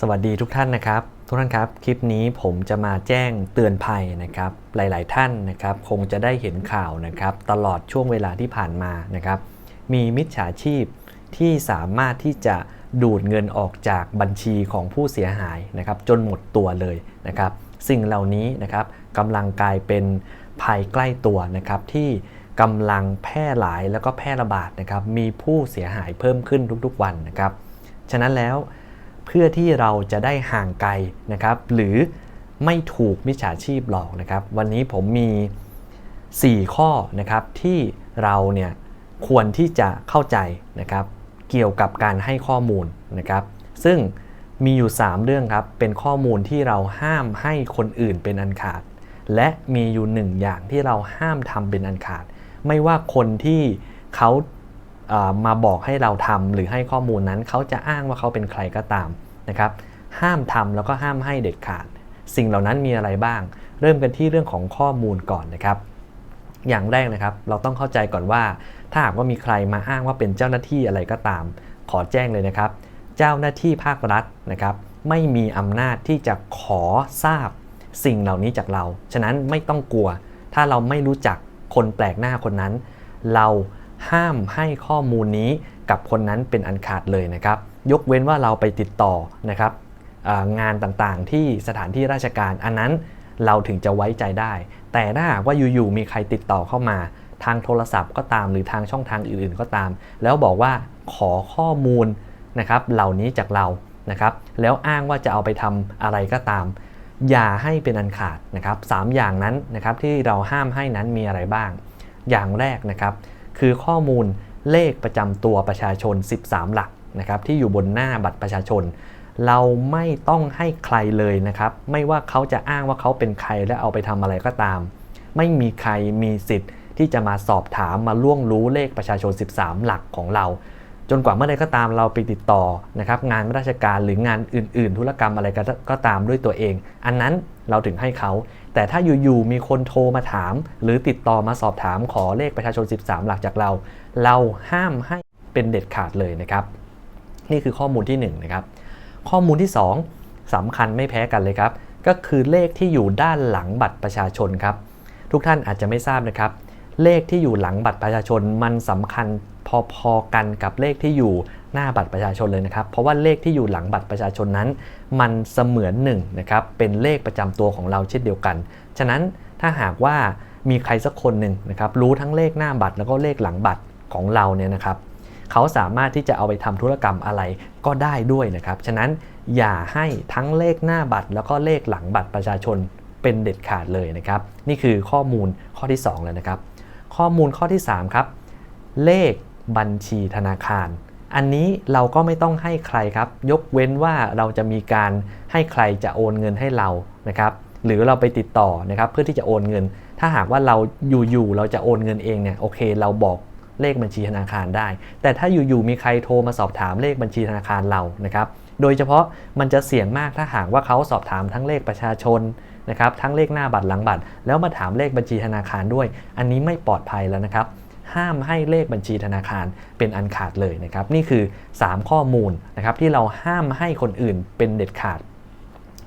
สวัสดีทุกท่านนะครับ ทุกท่านครับ คลิปนี้ผมจะมาแจ้งเตือนภัยนะครับ หลาย ๆ ท่านนะครับ คงจะได้เห็นข่าวนะครับ ตลอดช่วงเวลาที่ผ่านมานะครับ มีมิจฉาชีพที่สามารถที่จะดูดเงินออกจากบัญชีของผู้เสียหายนะครับ จนหมดตัวเลยนะครับ สิ่งเหล่านี้นะครับกำลังกลายเป็นภัยใกล้ตัวนะครับที่กำลังแพร่หลายแล้วก็แพร่ระบาดนะครับ มีผู้เสียหายเพิ่มขึ้นทุกๆวันนะครับ ฉะนั้นแล้ว เพื่อที่เราจะได้ห่างไกลนะครับ หรือไม่ถูกมิจฉาชีพหลอกนะครับ วันนี้ผมมี 4 ข้อนะครับที่เราเนี่ยควรที่จะเข้าใจนะครับ เกี่ยวกับการให้ข้อมูลนะครับ ซึ่งมีอยู่ 3 เรื่องครับ เป็นข้อมูลที่เราห้ามให้คนอื่นเป็นอันขาด และมีอยู่หนึ่งอย่างที่เราห้ามทำเป็นอันขาด ไม่ว่าคนที่เขา มาบอกให้เราทำหรือให้ข้อมูลนั้น เขาจะอ้างว่าเขาเป็นใครก็ตามนะครับ ห้ามทำแล้วก็ห้ามให้เด็ดขาด สิ่งเหล่านั้นมีอะไรบ้าง เริ่มกันที่เรื่องของข้อมูลก่อนนะครับ อย่างแรกนะครับ เราต้องเข้าใจก่อนว่า ถ้าหากว่ามีใครมาอ้างว่าเป็นเจ้าหน้าที่อะไรก็ตาม ขอแจ้งเลยนะครับ เจ้าหน้าที่ภาครัฐนะครับ ไม่มีอำนาจที่จะขอทราบสิ่งเหล่านี้จากเรา ฉะนั้นไม่ต้องกลัว ถ้าเราไม่รู้จักคนแปลกหน้าคนนั้น เรา ห้ามให้ข้อมูลนี้กับคนนั้นเป็นอันขาดเลยนะครับ ยกเว้นว่าเราไปติดต่อนะครับงานต่างๆ ที่สถานที่ราชการอันนั้นเราถึงจะไว้ใจได้ แต่ถ้าว่าอยู่ๆมีใครติดต่อเข้ามาทางโทรศัพท์ก็ตามหรือทางช่องทางอื่นๆก็ตาม แล้วบอกว่าขอข้อมูลนะครับเหล่านี้จากเรานะครับ แล้วอ้างว่าจะเอาไปทำอะไรก็ตาม อย่าให้เป็นอันขาดนะครับสามอย่างนั้นนะครับที่เราห้ามให้นั้นมีอะไรบ้าง อย่างแรกนะครับ คือข้อมูลเลขประจำตัวประชาชน 13 หลักนะครับที่อยู่บนหน้าบัตรประชาชน เราไม่ต้องให้ใครเลยนะครับ ไม่ว่าเขาจะอ้างว่าเขาเป็นใครและเอาไปทำอะไรก็ตาม ไม่มีใครมีสิทธิ์ ที่จะมาสอบถามมาล่วงรู้เลขประชาชน 13 หลักของเรา จนกว่าเมื่อใดก็ตามเราไปติดต่อนะครับงานราชการหรืองานอื่น ๆ ธุรกรรมอะไรก็ก็ตามด้วยตัวเอง อันนั้น เราถึงให้เขา แต่ถ้าอยู่ๆมีคนโทรมาถาม หรือติดต่อมาสอบถามขอเลขประชาชน 13 หลักจากเรา เราห้ามให้เป็นเด็ดขาดเลยนะครับ นี่คือข้อมูลที่1นะครับข้อมูลที่ 2สำคัญไม่แพ้กันเลยครับ ก็คือเลขที่อยู่ด้านหลังบัตรประชาชนครับ ทุกท่านอาจจะไม่ทราบนะครับ เลขที่อยู่หลังบัตรประชาชนมันสำคัญพอๆกันกับเลขที่อยู่ หน้าบัตรประชาชนเลยนะครับ เพราะว่าเลขที่อยู่หลังบัตรประชาชนนั้น มันเสมือนหนึ่งนะครับเป็นเลขประจำตัวของเราเช่นเดียวกัน ฉะนั้นถ้าหากว่ามีใครสักคนหนึ่งนะครับรู้ทั้งเลขหน้าบัตรแล้วก็เลขหลังบัตรของเราเนี่ยนะครับเขาสามารถที่จะเอาไปทำธุรกรรมอะไรก็ได้ด้วยนะครับ ฉะนั้นอย่าให้ทั้งเลขหน้าบัตร แล้วก็เลขหลังบัตรประชาชนเป็นเด็ดขาดเลยนะครับ นี่คือข้อมูลข้อที่2แล้วนะครับ ข้อมูลข้อที่3ครับเลขบัญชีธนาคาร อันนี้เราก็ไม่ต้องให้ใครครับ ยกเว้นว่าเราจะมีการให้ใครจะโอนเงินให้เรานะครับ หรือเราไปติดต่อนะครับเพื่อที่จะโอนเงิน ถ้าหากว่าเราอยู่ๆเราจะโอนเงินเองเนี่ยโอเค เราบอกเลขบัญชีธนาคารได้ แต่ถ้าอยู่ๆมีใครโทรมาสอบถามเลขบัญชีธนาคารเรานะครับ โดยเฉพาะมันจะเสี่ยงมากถ้าหากว่าเขาสอบถามทั้งเลขประชาชนนะครับทั้งเลขหน้าบัตรหลังบัตร แล้วมาถามเลขบัญชีธนาคารด้วย อันนี้ไม่ปลอดภัยแล้วนะครับ ห้ามให้เลขบัญชีธนาคารเป็นอันขาดเลยนะครับ นี่คือ 3 ข้อมูลนะครับที่เราห้ามให้คนอื่นเป็นเด็ดขาด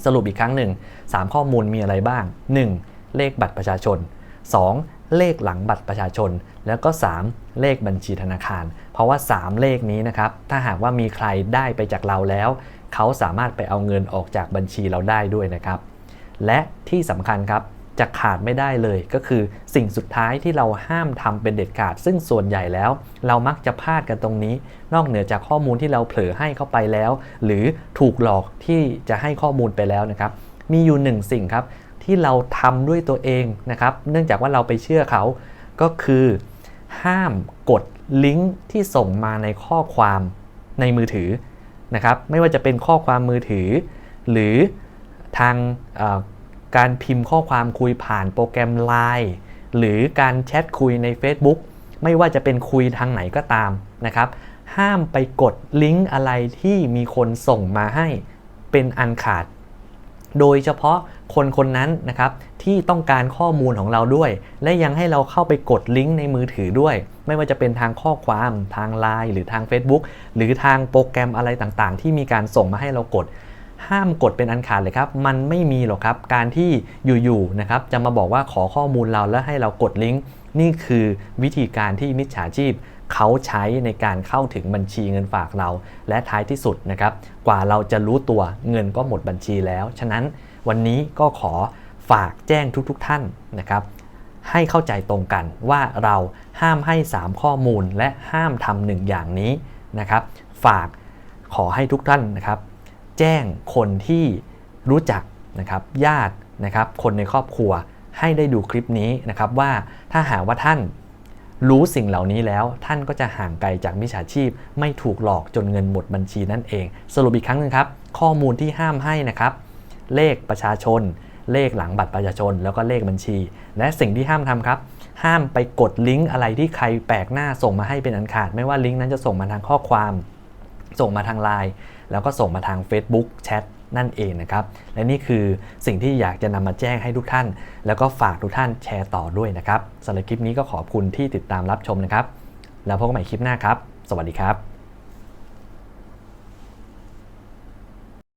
สรุปอีกครั้งหนึ่ง3 ข้อมูลมีอะไรบ้าง 1. เลขบัตรประชาชน 2. เลขหลังบัตรประชาชน แล้วก็ 3. เลขบัญชีธนาคาร เพราะว่า 3 เลขนี้นะครับ ถ้าหากว่ามีใครได้ไปจากเราแล้ว เขาสามารถไปเอาเงินออกจากบัญชีเราได้ด้วยนะครับ และที่สำคัญครับ จะขาดไม่ได้เลย ก็คือสิ่งสุดท้ายที่เราห้ามทำเป็นเด็ดขาด ซึ่งส่วนใหญ่แล้ว เรามักจะพลาดกันตรงนี้ นอกเหนือจากข้อมูลที่เราเผลอให้เข้าไปแล้ว หรือถูกหลอกที่จะให้ข้อมูลไปแล้วนะครับ มีอยู่หนึ่งสิ่งครับที่เราทำด้วยตัวเองนะครับ เนื่องจากว่าเราไปเชื่อเขาก็คือ ห้ามกดลิงก์ที่ส่งมาในข้อความในมือถือนะครับ ไม่ว่าจะเป็นข้อความมือถือ หรือทาง การพิมพ์ข้อความคุยผ่านโปรแกรม Line หรือการแชทคุยใน Facebook ไม่ว่าจะเป็นคุยทางไหนก็ตามนะครับ ห้ามไปกดลิงก์อะไรที่มีคนส่งมาให้เป็นอันขาด โดยเฉพาะคนคนนั้นนะครับที่ต้องการข้อมูลของเราด้วย และยังให้เราเข้าไปกดลิงก์ในมือถือด้วย ไม่ว่าจะเป็นทางข้อความทาง Line หรือทาง Facebook หรือทางโปรแกรมอะไรต่างๆ ที่มีการส่งมาให้เรากด ห้ามกดเป็นอันขาดเลยครับ มันไม่มีหรอกครับ การที่อยู่ๆนะครับจะมาบอกว่าขอข้อมูลเราแล้วให้เรากดลิงก์ นี่คือวิธีการที่มิจฉาชีพเขาใช้ในการเข้าถึงบัญชีเงินฝากเรา และท้ายที่สุดนะครับ กว่าเราจะรู้ตัวเงินก็หมดบัญชีแล้ว ฉะนั้นวันนี้ก็ขอฝากแจ้งทุกๆทท่านนะครับ ให้เข้าใจตรงกันว่าเราห้ามให้ 3 ข้อมูลและห้ามทำหนึ่งอย่างนี้นะครับ ฝากขอให้ทุกท่านนะครับ แจ้งคนที่รู้จักนะครับญาตินะครับคนในครอบครัวให้ได้ดูคลิปนี้นะครับว่าถ้าหากว่าท่านรู้สิ่งเหล่านี้แล้วท่านก็จะห่างไกลจากมิจฉาชีพ ไม่ถูกหลอกจนเงินหมดบัญชีนั่นเอง สรุปอีกครั้งหนึงครับ ข้อมูลที่ห้ามให้นะครับ เลขประชาชน เลขหลังบัตรประชาชน แล้วก็เลขบัญชี และสิ่งที่ห้ามทำครับ ห้ามไปกดลิงก์อะไรที่ใครแปลกหน้าส่งมาให้เป็นอันขาด ไม่ว่าลิงก์นั้นจะส่งมาทางข้อความ ส่งมาทางไลน์แล้วก็ส่งมาทาง Facebook แชทนั่นเองนะครับ และนี่คือสิ่งที่อยากจะนำมาแจ้งให้ทุกท่าน แล้วก็ฝากทุกท่านแชร์ต่อด้วยนะครับสำหรับคลิปนี้ก็ขอบคุณที่ติดตามรับชมนะครับ แล้วพบกันใหม่คลิปหน้าครับ สวัสดีครับ